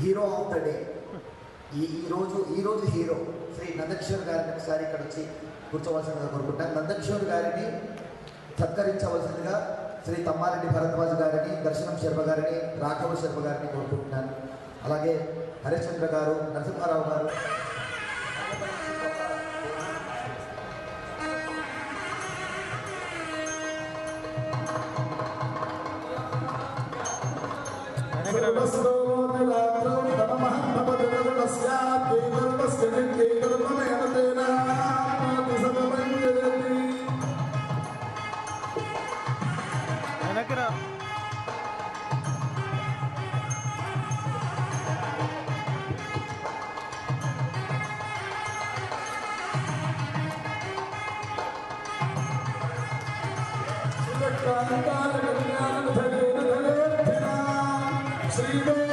Hero of the day ఈ ఈరోజు ఈరోజు ఈ రోజు హీరో శ్రీ నందకిషోర్ గారిని ఒకసారి ఇక్కడ వచ్చి కూర్చోవలసిందిగా కోరుకుంటాను నందకిషోర్ గారిని సత్కరించవలసిందిగా శ్రీ తమ్మారెడ్డి భరద్వాజ్ గారిని దర్శనం శర్మ గారిని రాఘవ శర్మ గారిని కోరుకుంటున్నాను. అలాగే హరిశ్చంద్ర గారు నరసింహారావు గారు. వెనకరా Sri Ram, Sri Ram.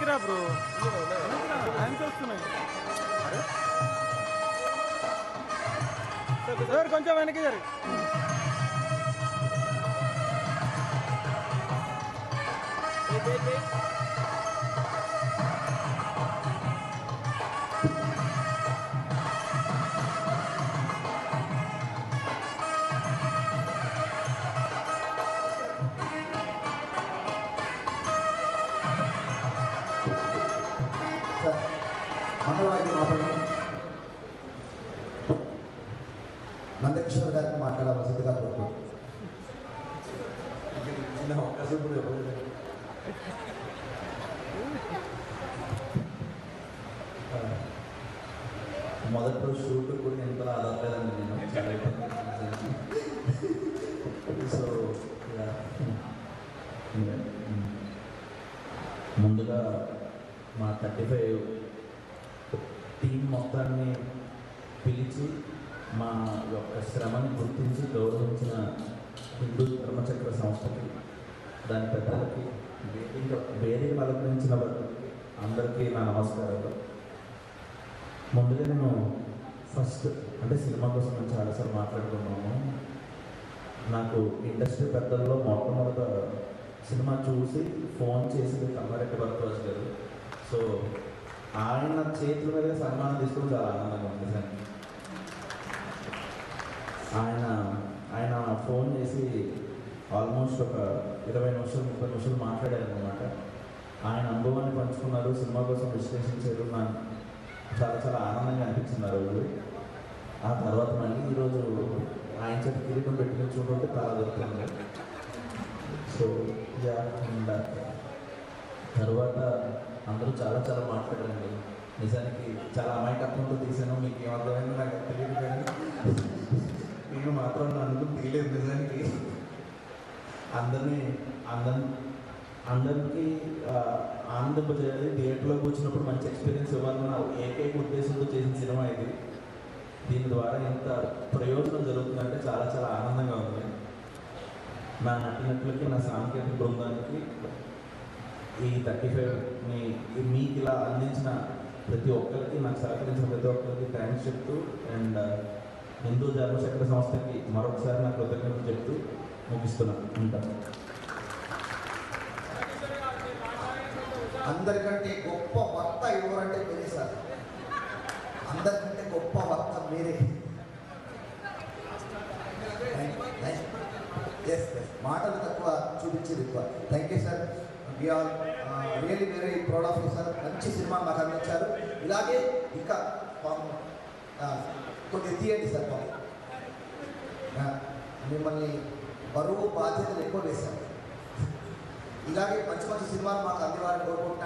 వెనక్కిరా బ్రో. హ్యాండ్స్ వస్తున్నాయి. సార్ కొంచెం వెనక్కి జరి. సార్ మంగళవారం మాట్లాడి నందకిషోర్ గారిని మాట్లాడవలసిందిగా కోరుకుంటున్నాను చిన్న అవకాశం కూడా ఇవ్వలేదు. మొదటి రోజు షూట్ కూడా ఎంత ఆదరలేదండి నేను చాలా ఇబ్బంది పడ్డాను. సో ఇలా, ఇంకా, ఉమ్, ముందుగా మా థర్టీ ఫైవ్ టీం మొత్తాన్ని పిలిచి మా యొక్క శ్రమని గుర్తించి గౌరవించిన హిందూ ధర్మచక్ర సంస్థకి దాని పెద్దలకి ఇంకా వేరే అలంకరించిన వారికి అందరికీ నా నమస్కారాలు. ముందుగా నేను ఫస్ట్ అంటే సినిమా కోసం నేను చాలాసార్లు మాట్లాడుకున్నాము. నాకు ఇండస్ట్రీ పెద్దల్లో మొట్టమొదట సినిమా చూసి ఫోన్ చేసింది కమ్మారెడ్డి భరద్వాజ్ గారు. సో ఆయన చేతుల మీద సన్మానం తీసుకుని చాలా ఆనందంగా ఉంది సార్. ఆయన ఆయన ఫోన్ చేసి ఆల్మోస్ట్ ఒక ఇరవై నిమిషాలు ముప్పై నిమిషాలు మాట్లాడారు అనమాట ఆయన అనుభవాన్ని పంచుకున్నారు సినిమా కోసం విశ్లేషించారు నాకు చాలా చాలా ఆనందంగా అనిపించింది ఆ రోజు. ఆ తర్వాత మళ్ళీ ఈరోజు ఆయన చేత కిరీటం పెట్టుకుని చూడంటే చాలా దొరుకుతుంది. సో యా తర్వాత అందరూ చాలా చాలా మాట్లాడారండి. నిజానికి చాలా అమాయకత్వంతో తీసాను మీకు ఏమర్థమైందో నాకు తెలియదు కానీ నేను మాత్రం నన్ను తీయలేదు నిజానికి. అందరినీ అందరి అందరికీ ఆ, ఆనందింపజేయాలి థియేటర్లోకి వచ్చినప్పుడు మంచి ఎక్స్పీరియన్స్ ఇవ్వాలన్న ఏకైక ఉద్దేశంతో చేసిన సినిమా ఇది. దీని ద్వారా ఎంత ప్రయోజనం జరుగుతుందంటే చాలా చాలా ఆనందంగా ఉంది నా నటినట్లకి నా సాంకేతిక బృందానికి ఈ థర్టీ ఫైవ్ మీకు ఇలా అందించిన ప్రతి ఒక్కరికి నాకు సహకరించిన ప్రతి ఒక్కరికి థ్యాంక్స్ చెప్తూ అండ్ uh, హిందూ ధర్మశక్తి సంస్థకి మరొకసారి నా కృతజ్ఞతలు చెప్తూ ముగిస్తున్నాను ఉంటాను అందరికంటే గొప్ప వక్త ఎవరంటే మీరే సార్. అందరికంటే గొప్ప వక్త మీరే. ఎస్ మాటలు తక్కువ చూపించేది ఎక్కువ. Thank you sir we are really very proud of you sir మంచి సినిమా మాకు అందించారు. ఇలాగే ఇంకా కొన్ని తీయండి సార్ పాపం. మిమ్మల్ని బరువు బాధ్యతలు ఎక్కువ వేశారు. ఇలాగే మంచి మంచి సినిమాలు మాకు అందివ్వాలని కోరుకుంటున్నాను.